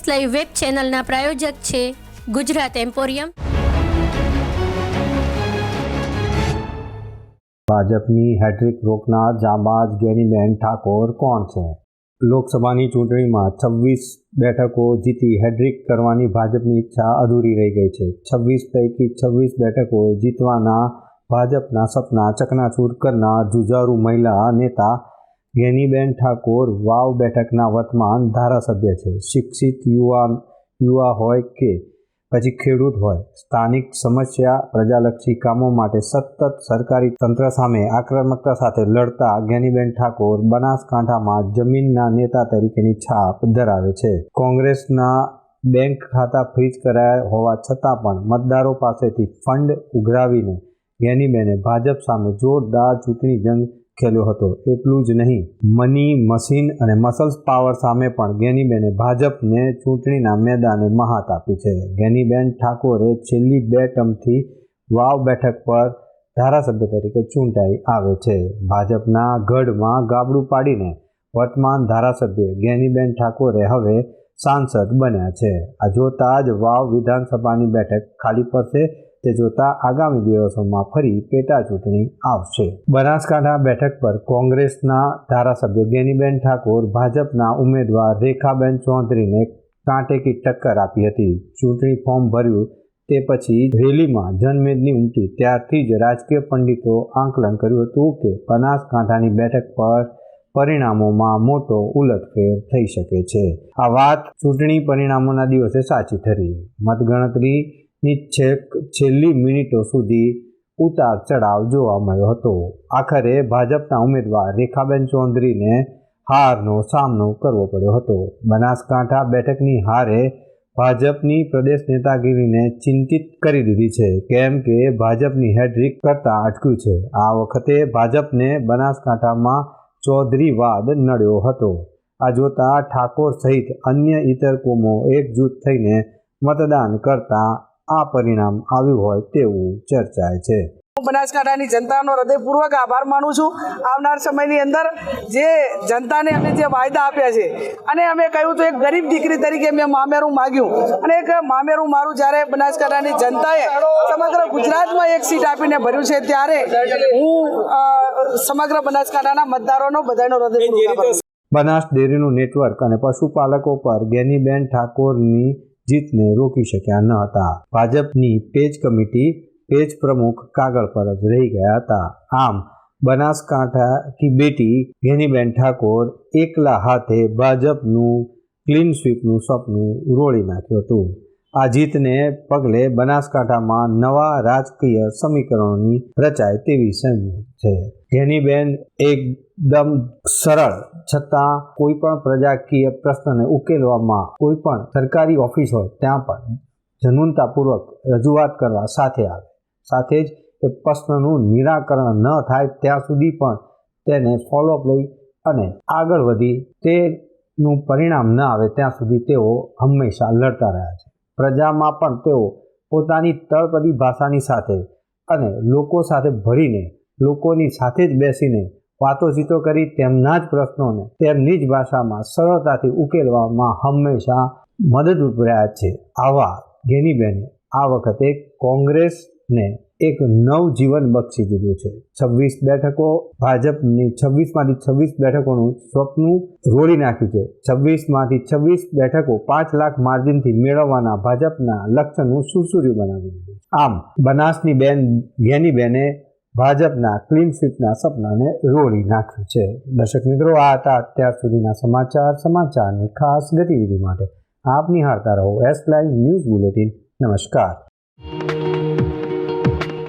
S live web ચેનલના પ્રાયોજક છે Gujarat emporium. ભાજપની હેટ્રિક રોકનાર જાંબાજ ગેનીબેન ઠાકોર કોણ છે? લોકસભાની ચૂંટણીમાં છવ્વીસ બેઠકો જીતી હેડ્રિક કરવાની ભાજપની ઈચ્છા અધૂરી રહી ગઈ છે. છવ્વીસ પૈકી છવ્વીસ બેઠકો જીતવાના ભાજપના સપના ચકનાચૂર કરનાર જુજારુ મહિલા નેતા ગેનીબેન ઠાકોર વાવ બેઠકના વર્તમાન ધારાસભ્ય છે. શિક્ષિત યુવાન, યુવા હોય કે પછી ખેડૂત હોય, સ્થાનિક સમસ્યા પ્રજાલક્ષી કામો માટે સતત સરકારી તંત્ર સામે આક્રમકતા સાથે લડતા જ્ઞાનીબેન ઠાકોર બનાસકાંઠામાં જમીનના નેતા તરીકેની છાપ ધરાવે છે. કોંગ્રેસના બેંક ખાતા ફ્રીજ કરાયા હોવા છતાં પણ મતદારો પાસેથી ફંડ ઉઘરાવીને જ્ઞાનીબેને ભાજપ સામે જોરદાર ચૂંટણી જંગ ખેલ્યો હતો. એટલું જ નહીં મની મશીન અને મસલ્સ પાવર સામે પણ ગેનીબેને ભાજપને ચૂંટણીના મેદાને મહાત આપી છે. ગેનીબેન ઠાકોરે છેલ્લી બે ટર્મથી વાવ બેઠક પર ધારાસભ્ય તરીકે ચૂંટાઈ આવે છે. ભાજપના ગઢમાં ગાબડું પાડીને વર્તમાન ધારાસભ્ય ગેનીબેન ઠાકોરે હવે સાંસદ બન્યા છે. આ જોતા જ વાવ વિધાનસભાની બેઠક ખાલી પડશે તે જોતા આગામી દિવસોમાં ફરી પેટા ચૂંટણી આવશે. બનાસકાંઠા બેઠક પર કોંગ્રેસના ધારાસભ્ય ગેનીબેન ઠાકોર, ભાજપના ઉમેદવાર રેખાબેન ચૌધરીને કાંટેકી ટક્કર આપી હતી. ચૂંટણી ફોર્મ ભર્યું તે પછી રેલીમાં જનમેદની ઉમટી. ત્યારથી જ રાજકીય પંડિતો આંકલન કર્યું હતું કે બનાસકાંઠાની બેઠક પર પરિણામોમાં મોટો ઉલટફેર થઈ શકે છે. આ વાત ચૂંટણી પરિણામોના દિવસે સાચી ઠરી. મતગણતરીની છેક છેલ્લી મિનિટો સુધી ઉતાર ચઢાવ જોવા મળ્યો હતો. આખરે ભાજપના ઉમેદવાર રેખાબેન ચૌધરીને હારનો સામનો કરવો પડ્યો હતો. બનાસકાંઠા બેઠકની હારે ભાજપની પ્રદેશ નેતાગીરીને ચિંતિત કરી દીધી છે. કેમ કે ભાજપની હેડ્રિક કરતાં અટક્યું છે. આ વખતે ભાજપને બનાસકાંઠામાં ચૌધરીવાદ નડ્યો હતો. આ જોતા ઠાકોર સહિત અન્ય ઇતર કોમો એકજૂથ થઈને મતદાન કરતા આ પરિણામ આવ્યું હોય તેવું ચર્ચાય છે. હું બનાસકાંઠાની જનતાનો હૃદયપૂર્વક આભાર માનું છું. આવનાર સમયની અંદર જે જનતાને અમે જે વાયદા આપ્યા છે અને અમે કહ્યું તો એક ગરીબ દીકરી તરીકે મેં મામેરું માગ્યું. અને એક મામેરું મારું જ્યારે બનાસકાંઠાની જનતાએ સમગ્ર ગુજરાતમાં એક સીટ આપીને ભર્યું છે ત્યારે હું સમગ્ર બનાસકાંઠાના મતદારોનો બધાનો છું. બનાસ ડેરીનું નેટવર્ક અને પશુપાલકો પર ગેનીબેન ઠાકોરની જીતને રોકી શક્યા ન હતા. ભાજપની પેજ કમિટી, પેજ પ્રમુખ કાગળ પર જ રહી ગયા હતા. આમ, બનાસકાંઠા કી બેટી ઘેનીબેન ઠાકોર એકલા હાથે ભાજપનું ક્લીન સ્વીપનું સપનું રોળી નાખ્યું હતું. આ જીતને પગલે બનાસકાંઠામાં નવા રાજકીય સમીકરણોની રચાય તેવી સંજોગ છે. ઘેનીબેન એકદમ સરળ, છતાં કોઈ પણ પ્રજાકીય પ્રશ્નને ઉકેલવામાં કોઈ પણ સરકારી ઓફિસ હોય ત્યાં પણ જનૂનતાપૂર્વક રજૂઆત કરવા સાથે આવે. સાથે જ એ પ્રશ્નનું નિરાકરણ ન થાય ત્યાં સુધી પણ તેને ફોલોઅપ લઈ અને આગળ વધી તેનું પરિણામ ન આવે ત્યાં સુધી તેઓ હંમેશા લડતા રહ્યા છે. પ્રજામાં પણ તેઓ પોતાની તળપદી ભાષાની સાથે અને લોકો સાથે ભળીને, લોકોની સાથે જ બેસીને વાતોચીતો કરી તેમના જ પ્રશ્નોને તેમની જ ભાષામાં સરળતાથી ઉકેલવામાં હંમેશા મદદરૂપ રહ્યા છે. આવા ગેનીબેને આ વખતે કોંગ્રેસને એક નવ જીવન બક્ષી દીધું છે. છવ્વીસ બેઠકો, ભાજપની છવ્વીસમાંથી છવ્વીસ બેઠકોનું સ્વપ્નું રોડી નાખ્યું છે. છવ્વીસમાંથી છવ્વીસ બેઠકો પાંચ લાખ માર્જિનથી મેળવવાના ભાજપના લક્ષ્યનું સુરસુર્યું બનાવી દીધું આમ, બનાસની બેન ગેનીબેને ભાજપના ક્લીન સ્વીપના સપનાને રોળી નાખ્યું છે. દર્શક મિત્રો, આ હતા અત્યાર સુધીના સમાચાર, સમાચારની ખાસ ગતિવિધિ માટે આપ નિહાળતા રહો એસ લાઈવ ન્યૂઝ બુલેટિન નમસ્કાર.